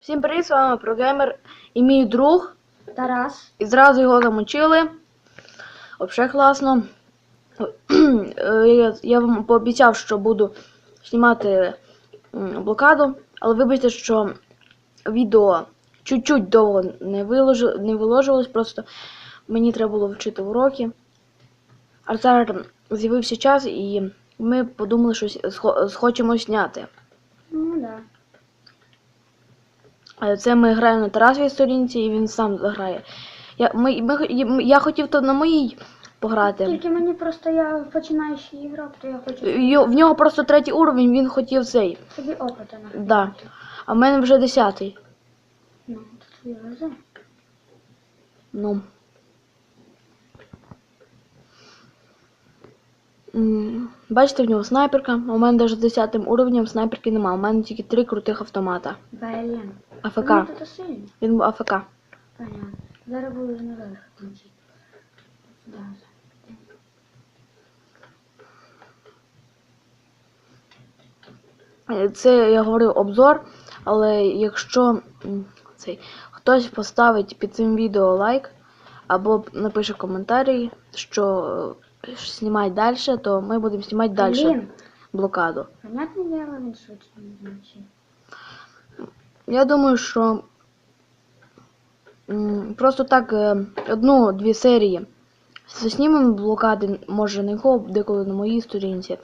Всім привіт, з вами прогеймер і мій друг. Тарас. І зразу його замочили. Взагалі класно. Е, я- вам пообіцяв, що буду знімати блокаду, але вибачте, що відео чуть-чуть довго не, виложи, не виложилось, просто мені треба було вчити уроки. А зараз з'явився час і ми подумали, що схо- схочемо зняти. Ну да. Це ми граємо на Тарасовій сторінці, і він сам грає. Я, ми, ми, я хотів то на моїй пограти. Тільки мені просто я починаючий ігрок, то я хочу Йо- В нього просто третій уровень, він хотів цей. Тобі опита на. Да. А в мене вже десятий. Ну, твій везе. Ну. Бачите, в нього снайперка. У мене навіть з 10 уровнем снайперки немає. У мене тільки три крутих автомата. Блін. АФК. Ну, сильно. Він був АФК. Понятно. Зараз буду кінці. Да. Е, Це я говорив обзор, але якщо цей хтось поставить під цим відео лайк або напише коментарі, що е, знімати далі, то ми будемо знімати далі Блін. блокаду. Понятне діло, він швидше не значить. Я думаю, що просто так е, одну-дві серії заснімемо блокади, може на його деколи на моїй сторінці.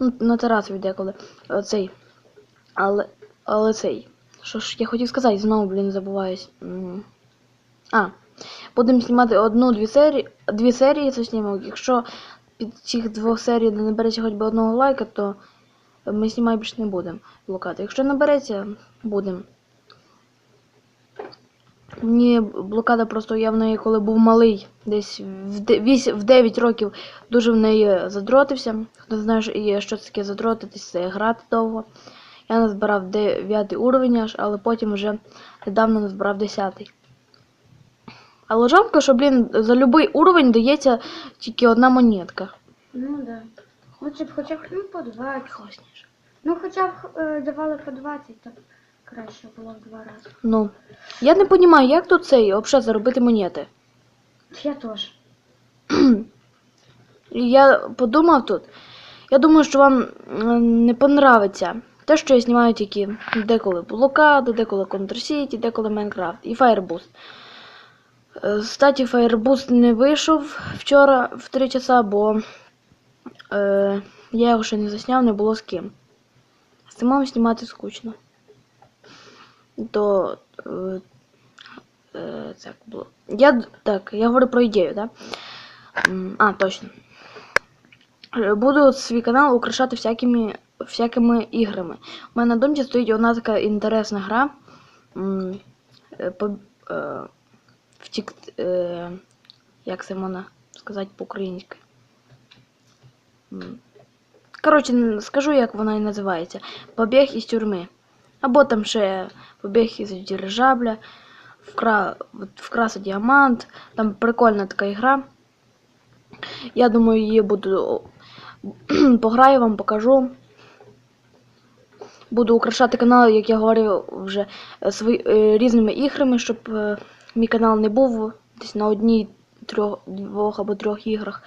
Ну, на Тарасові деколи. е, Цей. Але, але цей. Що ж я хотів сказати, знову, блін, забуваюсь. А. Будемо знімати одну-дві серії. Дві серії заснімемо. Якщо під цих двох серій не набереться хоч би одного лайка, то ми знімати більше не будемо блокади. Якщо набереться, будемо. Мені блокада просто я в неї, коли був малий, десь в, де- вісь- в 9 років дуже в неї задротився. Хто знає, що це таке задротитись, це грати довго. Я назбирав 9 уровень аж, але потім вже недавно назбирав 10. Але жалко, що, блін, за будь-який уровень дається тільки одна монетка. Ну да. Лучше б хоча б ну, по 20. Ну хоча б е, давали по 20, то краще було в два рази. Ну. Я не розумію, як тут цей взагалі заробити монети. Я теж. Я подумав тут. Я думаю, що вам не понравиться те, що я знімаю тільки деколи блокаду, деколи Counter City, деколи Minecraft і Fireboost. Е, Кстати, Fireboost не вийшов вчора в 3 часа, бо е, я його ще не засняв, не було з ким. Самому знімати скучно. То е, е, так було. Я так, я говорю про ідею, так? А, точно. Е, Буду свій канал украшати всякими, всякими іграми. У мене на думці стоїть одна така інтересна гра. Е, по, е, втік, е, як це можна сказати по-українськи. Коротше, скажу, як вона і називається. Побіг із тюрми. Або там ще побіг із дирижабля, вкра... вкраса діамант. Там прикольна така ігра. Я думаю, її буду пограю вам, покажу. Буду украшати канал, як я говорив, вже е, свої, е, різними іграми, щоб е, мій канал не був десь на одній, трьох, двох або трьох іграх.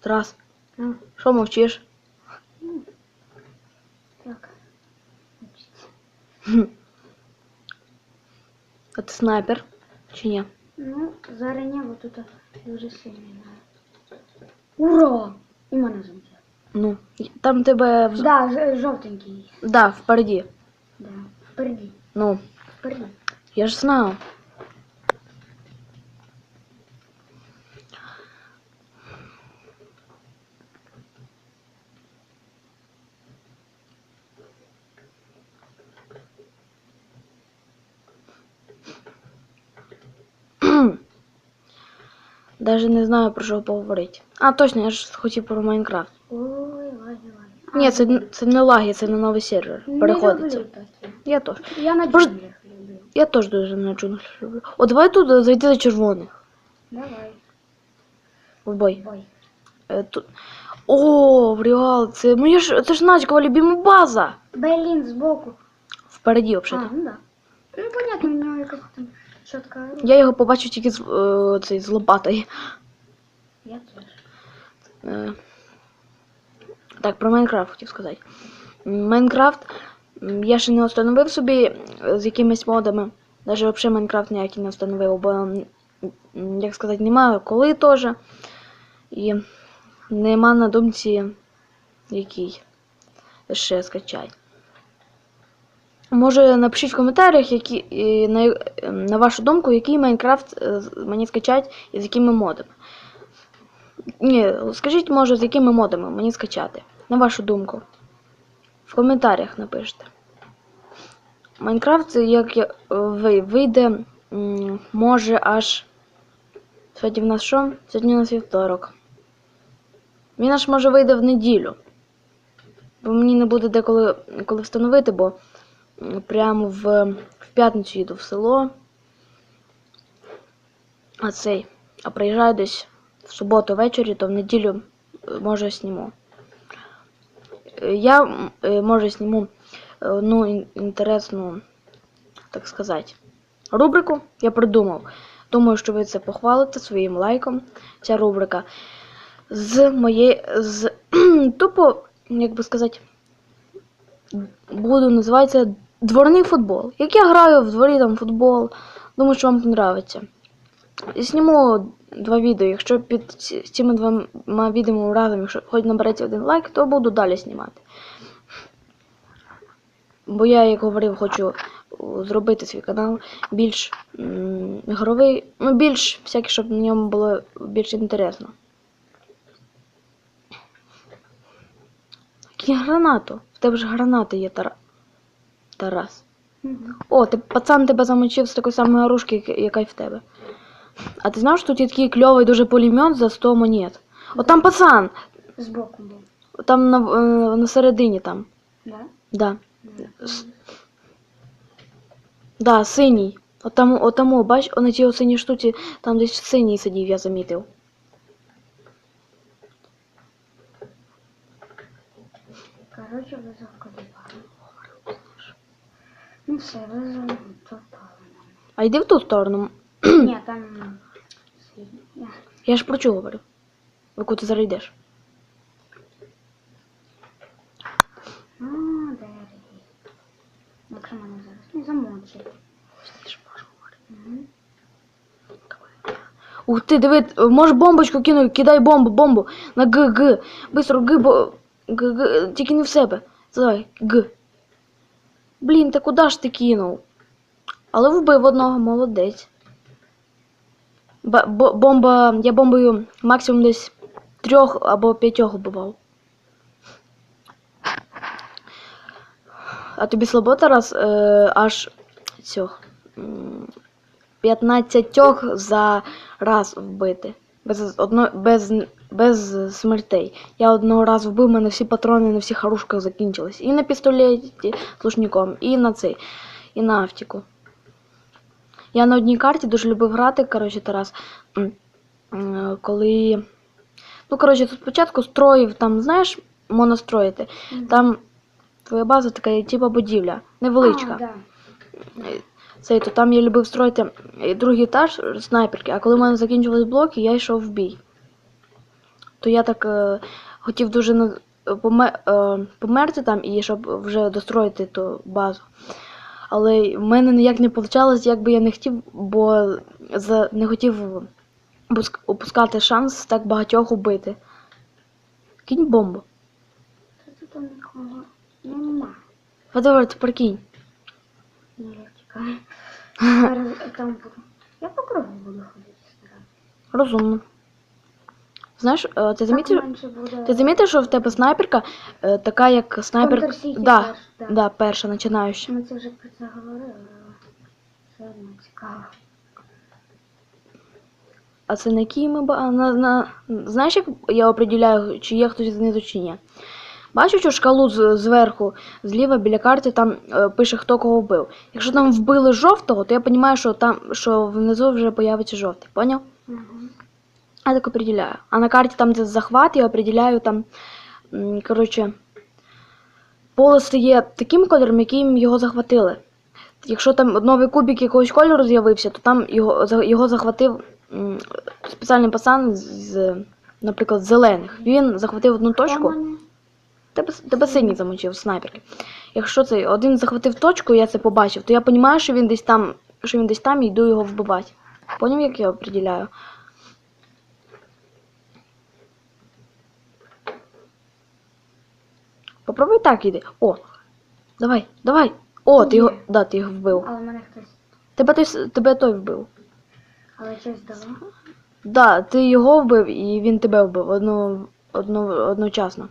Тарас, А, що мовчиш? так. А ти снайпер? Чи ні? Ну, зараз небо тут дуже сильно. Ура! І мене замовляє. Ну, там тебе в... Да, жовтенький. да, впереді. Да. Впереді. Ну, Впереді. я ж знаю. Даже не знаю про що поговорити. А, точно, я ж хотів про Майнкрафт. Ой, лаги, лаги. Ні, це, це не лаги, це на новий сервер. Переходиться. Я теж. Я на Боже- джунглях люблю. Я теж дуже на джунглях люблю. О, давай тут е, зайти за червоних. Давай. В бой. Бой. Е, Тут. О, в Реал, це моя ж це ж Надькова любима база. Бейлін збоку. Впереді, А, взагалі. ну да. Ну понятно, у нього якась там чітка. Я його побачив тільки з, е, цей, з лопатою. Я теж. Е, Так, про Майнкрафт хотів сказати. Майнкрафт я ще не встановив собі е, з якимись модами. Навіть взагалі Майнкрафт ніякий не встановив, бо, як сказати, немає коли теж. І нема на думці який ще скачати. Може, напишіть в коментарях, які, е, на, е, на вашу думку, який Майнкрафт мені скачати і з якими модами. Ні, скажіть, може, з якими модами мені скачати. На вашу думку. В коментарях напишіть. Майнкрафт, як я, ви- вийде, може аж. Сьогодні в нас що? Сьогодні у нас вівторок. Він аж може вийде в неділю. Бо мені не буде деколи коли встановити, бо прямо в, в п'ятницю їду в село. А цей. А приїжджаю десь в суботу ввечері, то в неділю е, може зніму. Е, Я е, може зніму е, одну ін- інтересну, так сказати, рубрику. Я придумав. Думаю, що ви це похвалите своїм лайком. Ця рубрика з моєї. з тупо, як би сказати, буду називатися дворний футбол. Як я граю в дворі там футбол, думаю, що вам подобається. Зніму два відео. Якщо під цими двома відео разом, якщо хоч набереться один лайк, то буду далі знімати. Бо я, як говорив, хочу зробити свій канал більш ігровий, ну більш всякий, щоб на ньому було більш інтересно. Які гранату? В тебе ж гранати є, Тара... Тарас. О, ти пацан тебе замочив з такої самої оружки, яка й в тебе. А ти знав, що тут є такий кльовий дуже пулемет за 100 монет? От там пацан, Збоку був. там на, е, на середині там. Да? Да. Да. С- Да, синій. От там, от тому, бач, на тій синій штуці, там десь синій сидів, я замітив. Коротше, високо добавили. Ну все, визвали попали А йди в ту сторону. Ні, там. Я- Я ж про чого говорю? В яку ти зараз йдеш? А, дереві. Якщо мене зараз не замочить. Мгм. Ух ти, диви, можеш бомбочку кину, кидай бомбу, бомбу. На Г, Г. Быстро Г, бо... Г, Г, тільки не в себе. Давай, Г. Блін, та куди ж ти кинув? Але вбив одного, молодець. Бомба, я бомбою максимум десь трьох або п'ятьох вбивав. А тобі слабо Тарас е, аж цього. м, 15 за раз вбити. Без, одно, без, без смертей. Я одного разу вбив, мене всі патрони на всіх оружках закінчились. І на пістолеті з лушником, і на цей, і на автіку. Я на одній карті дуже любив грати, коротше, Тарас. м, Коли. Ну, коротше, тут спочатку строїв, там, знаєш, моностроїти. Мгм. Там твоя база така, типа будівля, невеличка. А, да. Цей, то там я любив строїти е, другий етаж снайперки, а коли в мене закінчились блоки, я йшов в бій. То я так е, хотів дуже е, померти там і щоб вже достроїти ту базу. Але в мене ніяк не вийшло, як би я не хотів, бо за, не хотів опускати шанс так багатьох убити. Кинь бомбу. Тут там нікого нема. Вадовер, ти прикинь. Ні, я чекаю. Зараз там буду. Я по кругу буду ходити. Розумно. Знаєш, е, ти замітив? Менше буде... Ти замітив, що в тебе снайперка е, така, як снайперка. Counter-City Да, да. да, перша починаюча. Ми це вже про це говорили, але все одно цікаво. А це на якій ми ба- на, на... Знаєш, як я определяю, чи є хтось знизу чи ні? Бачу цю шкалу з- зверху, зліва біля карти там е, пише, хто кого вбив. Якщо там вбили жовтого, то я розумію, що там що внизу вже появиться жовтий. Поняв? Угу. Я так определяю. А на карті там, де захват, я определяю там. м, Коротше, поле стає таким кольором, яким його захватили. Якщо там новий кубик якогось кольору з'явився, то там його, його захватив спеціальний пацан з, наприклад, зелених. Він захватив одну точку. Тебе, тебе синій замочив, снайперки. Якщо цей один захватив точку, я це побачив, то я розумію, що він десь там, що він десь там і йду його вбивати. Поняв, як я определяю? Попробуй так іди. О! Давай, давай! О, ти його. Да, ти його вбив. Але мене хтось. Тебе той, тебе той вбив. Але щось дало. Да, ти його вбив і він тебе вбив одно, одно, одночасно.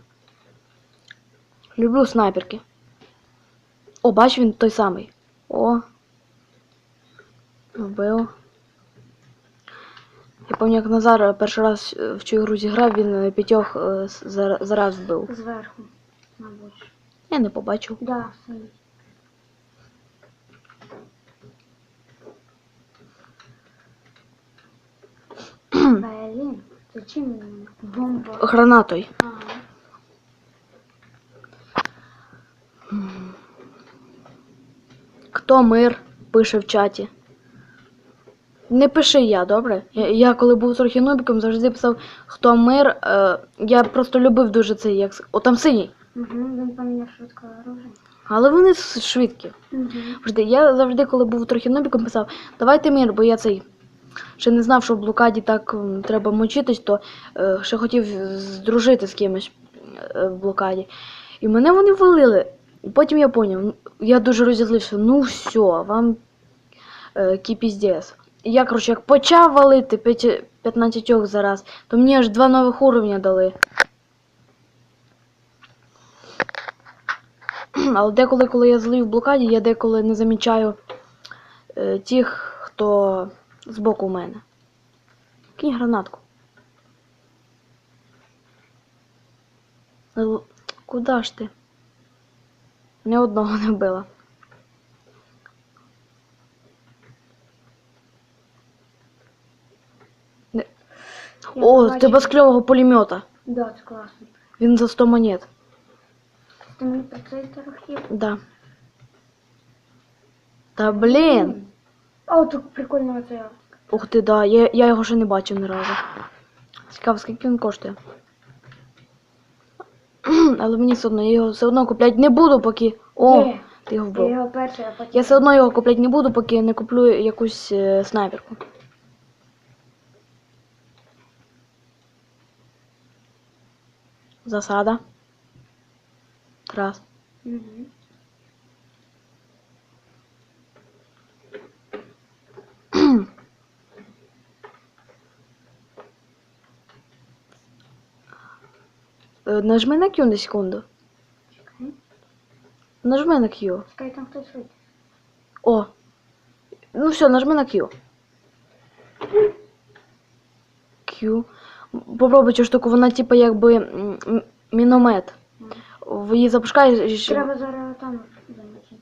Люблю снайперки. О, бач, він той самий. О. Вбив. Я пам'ятаю, як Назар перший раз е, в цю ігру зіграв, він е, п'ятьох е, зараз вбив. Зверху, мабуть. Я не побачив. Да, синій. Блін, це чим бомба? Гранатою. Ага. Хто мир пише в чаті. Не пиши я, добре? Я, я коли був трохи нубіком, завжди писав хто мир. Е, я просто любив дуже цей як. О, там синій. Угу, він поміняв швидко оружие. Але вони швидкі. Угу. Завжди, я завжди, коли був трохи нубіком, писав, давайте мир, бо я цей. Ще не знав, що в блокаді так м, треба мочитись, то е, ще хотів здружити з кимось е, в блокаді. І мене вони валили. І потім я поняв, я дуже розізлився, ну все, вам е, кіпіздес. І я, коротше, як почав валити 5, 15 зараз, то мені аж два нових уровня дали. Але деколи, коли я злий в блокаді, я деколи не замічаю е, тих, хто збоку мене. Кинь гранатку. Куда ж ти? Ні одного не била. Не- О, побачила. тебе з кльового пулемета. Да, це класно. Він за 100 монет. Ти мені про цей торохів? Да. Та блін. О, тут прикольно оце. Ух ти, да, я, я його ще не бачив ні разу. Цікаво, скільки він коштує. Але мені все одно, я його все одно купляти не буду, поки. О, Є. ти його Я вбив. його перший, а потім. Я все одно його купляти не буду, поки не куплю якусь е, снайперку. Засада. Раз. Угу. Е, Нажми на Q на секунду. Чекай. Нажми на Q. Чекай, там хтось вийде. О. Ну все, нажми на Q. Q. Попробуй цю штуку, вона типа якби міномет. В її запускаєш. Треба зараз там замочити.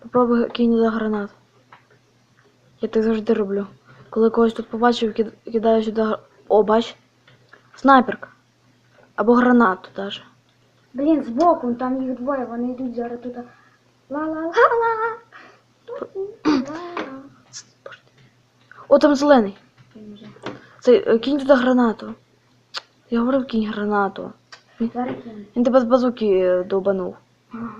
Попробуй кинь за гранат. Я так завжди роблю. Коли когось тут побачив, кидаю сюди. гр- О, бач. Снайперка. Або гранату даже. Блін, збоку, там їх двоє, вони йдуть зараз туди. Ла-ла-ла-ла. Ла-ла. О, там зелений. Це е, кинь туди гранату. Я говорив, кинь гранату. Він тебе з базуки е, довбанув. Ага.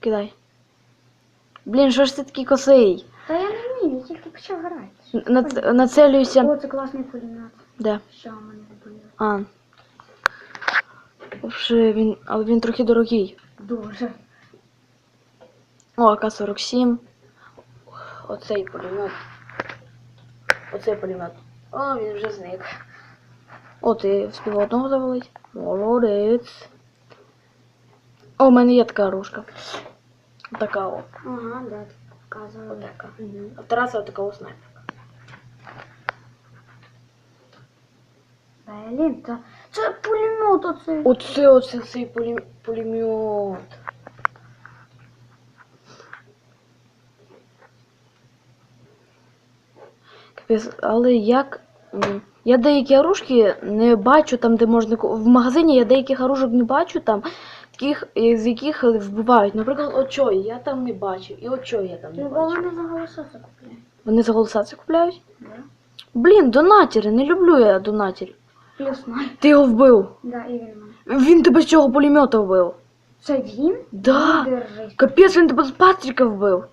Кидай. Блін, що ж ти такий косий? Та я не вмію, я тільки почав грати. На, нацелюйся. О, це класний пулемет. Де? Що мене вбили? А. Вже він. Але він трохи дорогий. Дуже. О, АК-47. Оцей пулемет. Оцей пулемет. О, він вже зник. О, ти встиг одного завалить. Молодець. О, у мене є така оружка. Така о. Ага, да, показувала. Отака. Угу. А Тараса така о снайперка. Блін, то Це пулемет оцей. Оце, оце цей пулемет. Але як. Я деякі оружки не бачу там, де можна. В магазині я деяких оружок не бачу там, таких, е, з яких вбивають. Наприклад, очої я там не бачив. І очої я там не Ну, бачив. вони за голоса це купляють. Вони за голоса це купляють? Да. Блін, донатери, не люблю я донатерів. Плюс ноль. Ти його вбив. Да, і він мене. Він тебе з цього пулемета вбив. Це він? Да. Ну, Капець, він тебе з Патріка вбив.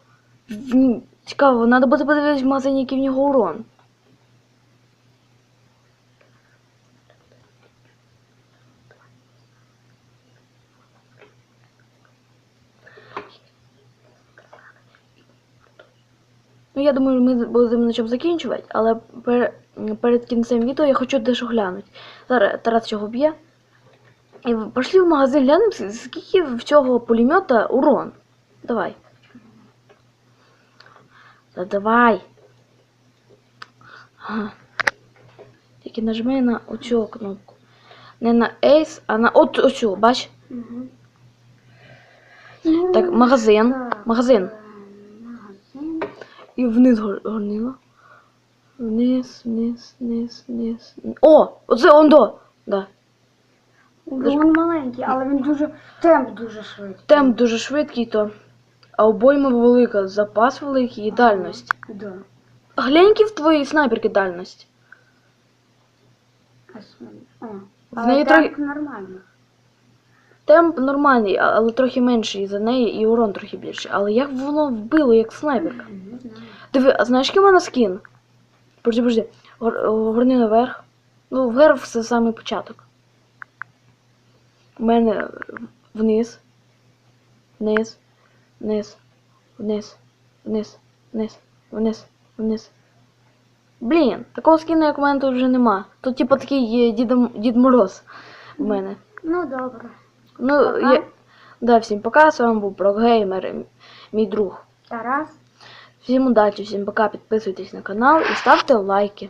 Він- Цікаво, треба буде подивитися в магазині, який в нього урон. Ну, я думаю, ми будемо на чому закінчувати, але пер- перед кінцем відео я хочу дещо глянути. Зараз Тарас цього б'є. Пошли в магазин глянемо, скільки в цього пулемета урон. Давай. Та давай. Ага. Тільки нажми на оцю кнопку. Не на Ace, а на от оцю, бач? Угу. Так, магазин. Магазин. Магазин. І вниз гор- горнило. Вниз, вниз, вниз, вниз. О! Оце он до! Да. Він маленький, але він дуже темп дуже швидкий. Темп дуже швидкий, то. А обойма велика, запас великий і дальність. Да. Глянь, які в твоїй снайперки дальність. А. В неї темп трохи- нормально. Темп нормальний, але трохи менший за неї і урон трохи більший. Але як воно вбило, як снайперка? Не знаю. Диви, а знаєш, який в мене скін? Подожди, подожди. Гор, горни наверх. Ну, вверх це самий початок. У мене вниз. Вниз. Вниз. Вниз. Вниз. Вниз. Вниз. Вниз. Блін, такого скіну, як у мене тут вже нема. Тут типу такий є Дід, Дід Мороз в мене. Ну добре. Ну, Пока. я... Да, всім пока, з вами був Прогеймер, мій друг. Тарас. Всім удачі, всім пока, підписуйтесь на канал і ставте лайки.